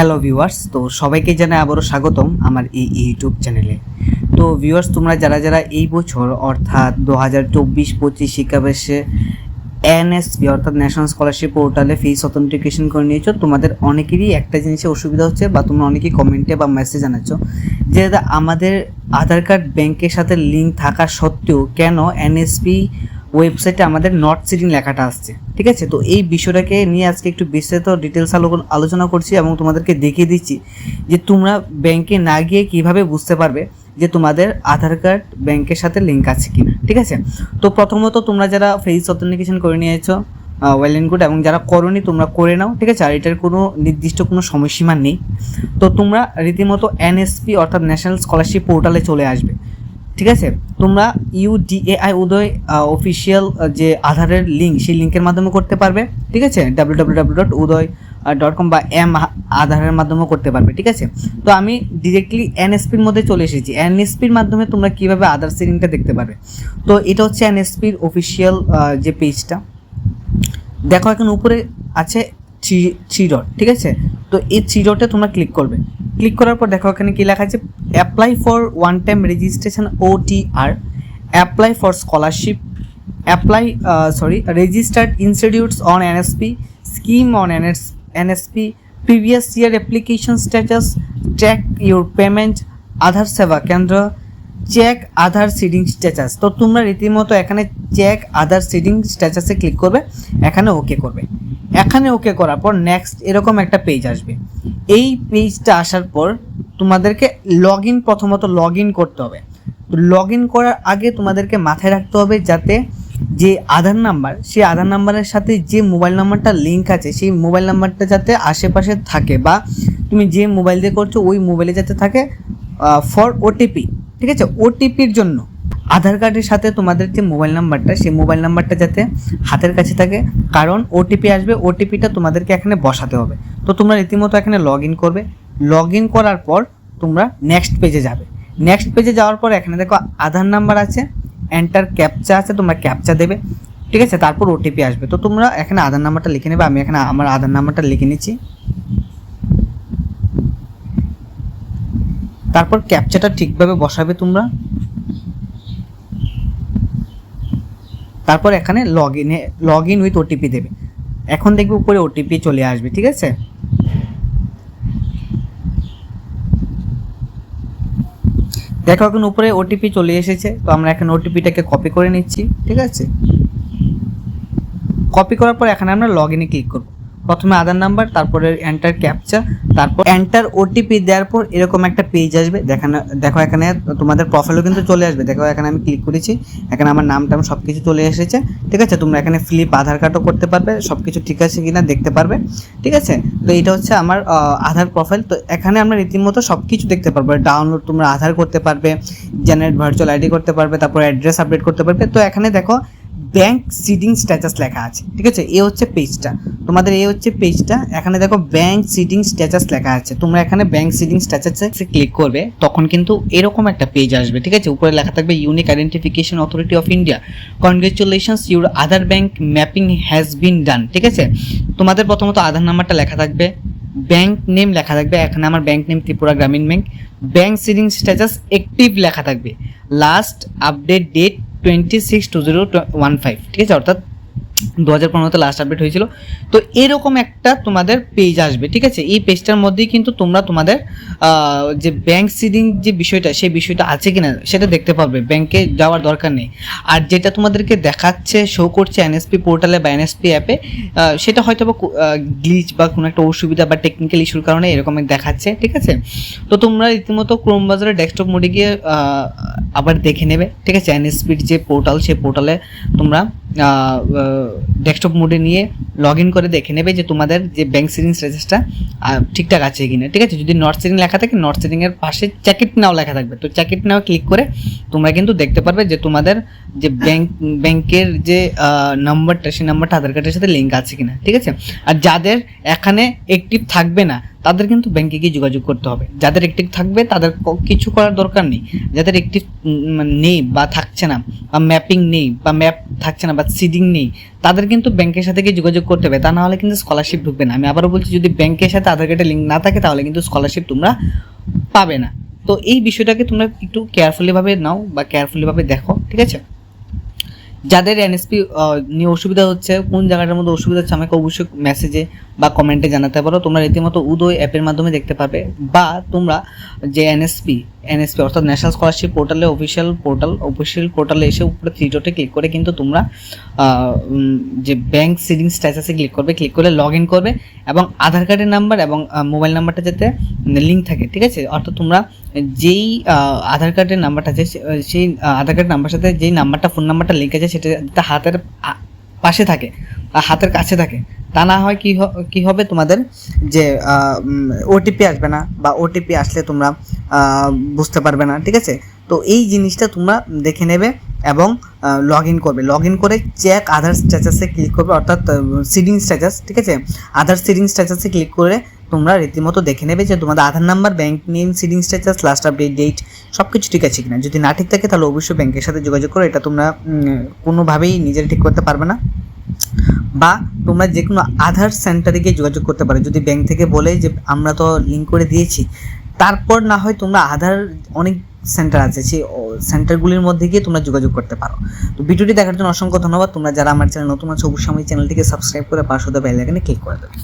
Hello viewers, তো সবাইকে জানাই আবারও স্বাগতম আমার এই ইউটিউব চ্যানেলে। তো ভিউয়ার্স, তোমরা যারা যারা এই বছর, অর্থাৎ দু হাজার চব্বিশ পঁচিশ শিক্ষাবর্ষে এনএসপি অর্থাৎ ন্যাশনাল স্কলারশিপ পোর্টালে ফিস অথেন্টিকেশন করে নিয়েছো, তোমাদের অনেকেরই একটা জিনিসে অসুবিধা হচ্ছে বা তোমরা অনেকেই কমেন্টে বা মেসেজ জানাচ্ছ যে, দাদা, আমাদের আধার কার্ড ব্যাংকের সাথে লিঙ্ক থাকা সত্ত্বেও কেন এনএসপি ওয়েবসাইটে আমাদের নট সিটিং লেখাটা আসছে, ঠিক আছে? তো এই বিষয়টাকে নিয়ে আজকে একটু বিস্তারিত ডিটেলস আলোচনা করছি এবং তোমাদেরকে দেখিয়ে দিচ্ছি যে তোমরা ব্যাংকে না গিয়ে কীভাবে বুঝতে পারবে যে তোমাদের আধার কার্ড ব্যাংকের সাথে লিঙ্ক আছে কিনা, ঠিক আছে? তো প্রথমত তোমরা যারা ফেস অথেন্টিকেশন করে নিয়েছো ওয়েল এন্ড গুড এবং যারা করনি তোমরা করে নাও, ঠিক আছে? আর এটার কোনো নির্দিষ্ট কোনো সময়সীমা নেই। তো তোমরা রীতিমতো এনএসপি অর্থাৎ ন্যাশনাল স্কলারশিপ পোর্টালে চলে আসবে। ঠিক আছে? তোমরা ইউডিএআই উদয় অফিসিয়াল যে আধারের লিঙ্ক সেই লিঙ্কের মাধ্যমে করতে পারবে, ঠিক আছে? W W W dot Uday dot com বা এম আধারের মাধ্যমেও করতে পারবে, ঠিক আছে? তো আমি ডিরেক্টলি এনএসপির মধ্যে চলে এসেছি। এনএসপির মাধ্যমে তোমরা কীভাবে আধার সিলিংটা দেখতে পারবে? তো এটা হচ্ছে এনএসপির অফিসিয়াল যে পেজটা দেখো, এখন উপরে আছে থ্রি থ্রি ডট ঠিক আছে? তো এই থ্রি ডটে তোমরা ক্লিক করবে। ক্লিক করার পর দেখো এখানে কি লেখা আছে? Apply for one time registration O R apply for scholarship apply sorry registered institutes on NSP scheme on NS NSP previous year application status track your payment Aadhaar সেবা কেন্দ্র চেক আধার সিডিং স্ট্যাটাস তো তোমরা রীতিমতো এখানে check Aadhaar seeding স্ট্যাটাসে click করবে, এখানে ওকে করবে। এখানে ওকে করার পর নেক্সট এরকম একটা পেজ আসবে। এই পেজটা আসার পর তোমাদেরকে লগ ইন প্রথমত লগ ইন করতে হবে। তো লগ ইন করার আগে তোমাদেরকে মাথায় রাখতে হবে যাতে যে আধার নাম্বার সেই আধার নাম্বারের সাথে যে মোবাইল নাম্বারটা লিঙ্ক আছে, সেই মোবাইল নাম্বারটা যাতে আশেপাশে থাকে বা তুমি যে মোবাইল দিয়ে করছ, ওই মোবাইলে যাতে থাকে ফর ওটিপি ঠিক আছে? ওটিপির জন্য। আধার কার্ডের সাথে তোমাদের যে মোবাইল নাম্বারটা, সেই মোবাইল নাম্বারটা যাতে হাতের কাছে থাকে, কারণ ওটিপি আসবে ওটিপিটা তোমাদেরকে এখানে বসাতে হবে। তো তোমরা রীতিমতো এখানে লগ ইন করবে। লগ ইন করার পর তোমরা নেক্সট পেজে যাবে। নেক্সট পেজে যাওয়ার পর এখানে দেখো আধার নাম্বার আছে এন্টার ক্যাপচা আছে, তোমরা ক্যাপচা দেবে। ঠিক আছে? তারপর ওটিপি আসবে। তো তোমরা এখানে আধার নাম্বারটা লিখে নেবে। আমি এখানে আমার আধার নাম্বারটা লিখে নিচ্ছি। তারপর ক্যাপচাটা ঠিকভাবে বসাবে তোমরা। তারপর এখানে লগ ইনে লগ ইন উইথ ওটিপি দেবে। এখন দেখবে উপরে ওটিপি চলে আসবে, ঠিক আছে? দেখো এখন উপরে ওটিপি চলে এসেছে, তো আমরা এখন ওটিপিটাকে কপি করে নিচ্ছি, ঠিক আছে? কপি করার পর এখানে আমরা লগ ইনে ক্লিক করব। প্রথমে আধার নাম্বার, তারপরে এন্টার ক্যাপচা তারপর এন্টার ওটিপি দেওয়ার পর এরকম একটা পেজ আসবে। দেখানো, দেখো এখানে তোমাদের প্রোফাইলও কিন্তু চলে আসবে। দেখো এখানে আমি ক্লিক করেছি। এখানে আমার নাম টাম সব কিছু চলে এসেছে। ঠিক আছে? তোমরা এখানে ফ্লিপ আধার কার্ডও করতে পারবে। সব কিছু ঠিক আছে কিনা দেখতে পারবে। ঠিক আছে? তো এটা হচ্ছে আমার আধার প্রোফাইল তো এখানে আমরা রীতিমতো সব কিছু দেখতে পারব। ডাউনলোড তোমরা আধার করতে পারবে জেনারেট ভার্চুয়াল আইডি করতে পারবে, তারপর অ্যাড্রেস আপডেট করতে পারবে। তো এখানে দেখো ব্যাংক সিডিং স্ট্যাটাস লেখা আছে, ঠিক আছে? এ হচ্ছে পেজটা তোমাদের এ হচ্ছে পেজটা এখানে দেখো ব্যাংক সিডিং স্ট্যাটাস লেখা আছে। তোমরা এখানে ব্যাংক সিডিং স্ট্যাটাসে ক্লিক করবে, তখন কিন্তু এরকম একটা পেজ আসবে, ঠিক আছে? উপরে লেখা থাকবে unique identification authority of India congratulations your Aadhaar bank mapping has been done ঠিক আছে? তোমাদের প্রথমত আধার নাম্বারটা লেখা থাকবে ব্যাংক নেম লেখা থাকবে, এখানে আমার bank name Tripura Gramin bank bank seeding status active লেখা থাকবে। Last update date twenty six two zero one five ঠিক আছে? অর্থাৎ দু হাজার পনেরোতে লাস্ট আপডেট হয়েছিল। তো এরকম একটা তোমাদের পেজ আসবে, ঠিক আছে? এই পেজটার মধ্যেই কিন্তু তোমরা তোমাদের যে ব্যাংক সিডিং যে বিষয়টা, সেই বিষয়টা আছে কিনা সেটা দেখতে পারবে। ব্যাংকে যাওয়ার দরকার নেই। আর যেটা তোমাদেরকে দেখাচ্ছে শো করছে এনএসপি পোর্টালে বা এনএসপি অ্যাপে সেটা হয়তো বা গ্লিচ বা কোনো একটা অসুবিধা বা টেকনিক্যাল ইস্যুর কারণে এরকম দেখাচ্ছে, ঠিক আছে? তো তোমরা রীতিমতো ক্রোম বাজারে ডেস্কটপ মোডে গিয়ে আবার দেখে নেবে, ঠিক আছে? এনএসপির যে পোর্টাল সেই পোর্টালে তোমরা ডেস্কটপ মোডে নিয়ে লগ ইন করে দেখে নেবে যে তোমাদের যে ব্যাংক সিডিং স্ট্যাটাসটা ঠিকঠাক আছে কিনা। ঠিক আছে? যদি নর্থ সিডিং লেখা থাকে নর্থ সিডিং এর পাশে চ্যাকেট নাও লেখা থাকবে। তো চ্যাকেট নাও ক্লিক করে তোমরা কিন্তু দেখতে পারবে যে তোমাদের যে ব্যাংক ব্যাংকের যে নাম্বারটা সেই নাম্বারটা আধার কার্ডের সাথে লিঙ্ক আছে কিনা। ঠিক আছে? আর যাদের এখানে অ্যাক্টিভ থাকবে না, তাদের কিন্তু ব্যাংকে গিয়ে যোগাযোগ করতে হবে। যাদের একটিভ থাকবে, তাদের কিছু করার দরকার নেই। যাদের একটিভ নেই বা থাকছে না, বা ম্যাপিং নেই, বা ম্যাপ থাকছে না বা সিডিং নেই, তাদের কিন্তু ব্যাংকের সাথে গিয়ে যোগাযোগ করতে হবে, তা না হলে কিন্তু স্কলারশিপ ঢুকবে না। আমি আবারও বলছি, যদি ব্যাংকের সাথে আধার কার্ডের লিঙ্ক না থাকে, তাহলে কিন্তু স্কলারশিপ তোমরা পাবে না। তো এই বিষয়টাকে তোমরা একটু কেয়ারফুলিভাবে নাও বা কেয়ারফুলিভাবে দেখো, ঠিক আছে? যাদের এনএসপি নিয়ে অসুবিধা হচ্ছে, কোন জায়গাটার মধ্যে অসুবিধা হচ্ছে, আমাকে অবশ্যই মেসেজে বা কমেন্টে জানাতে পারো। তোমরা রীতিমতো উদয় অ্যাপের মাধ্যমে দেখতে পাবে। বা তোমরা যে এনএসপি এনএসপি অর্থাৎ ন্যাশনাল স্কলারশিপ পোর্টালে অফিসিয়াল পোর্টাল অফিসিয়াল পোর্টালে এসে উপরে থ্রি ডটে ক্লিক করে কিন্তু তোমরা যে ব্যাংক সিডিং স্ট্যাটাসে ক্লিক করবে ক্লিক করে লগ ইন করবে এবং আধার কার্ডের নাম্বার এবং মোবাইল নাম্বারটা যাতে লিঙ্ক থাকে, ঠিক আছে? অর্থাৎ তোমরা যেই আধার কার্ডের নাম্বারটা আছে সেই আধার কার্ড নাম্বার সাথে যেই নাম্বারটা ফোন নাম্বারটা লিঙ্ক আছে, সেটা হাতের পাশে থাকে। হাতের কাছে থাকে। তা না হয় কি কি হবে তোমাদের? যে ওটিপি আসবে না বা ওটিপি আসলে তোমরা বুঝতে পারবে না, ঠিক আছে? তো এই জিনিসটা তোমরা দেখে নেবে এবং লগ ইন করবে। লগ ইন করে চেক আধার স্ট্যাটাসে ক্লিক করবে, অর্থাৎ সিডিং স্ট্যাটাস ঠিক আছে? আধার সিডিং স্ট্যাটাসে ক্লিক করে তোমরা রীতিমতো দেখে নেবে যে তোমাদের Aadhaar number bank name seeding status last update date সব কিছু ঠিক আছে কিনা। যদি না ঠিক থাকে তাহলে অবশ্যই ব্যাংকের সাথে যোগাযোগ করো। এটা তোমরা কোনোভাবেই নিজেরা ঠিক করতে পারবে না। বা তোমরা যে কোনো আধার সেন্টারে গিয়ে যোগাযোগ করতে পারো। যদি ব্যাংক থেকে বলে যে, আমরা তো লিঙ্ক করে দিয়েছি। তারপর না হয় তোমরা আধার অনেক সেন্টার আছে, সেই সেন্টারগুলির মধ্যে গিয়ে তোমরা যোগাযোগ করতে পারো। তো ভিডিওটি দেখার জন্য অসংখ্য ধন্যবাদ। তোমরা যারা আমার চ্যানেল নতুন আছে, অবশ্যই আমার চ্যানেলটিকে সাবস্ক্রাইব করে পাশে বেল আইকনে ক্লিক করে দেবে।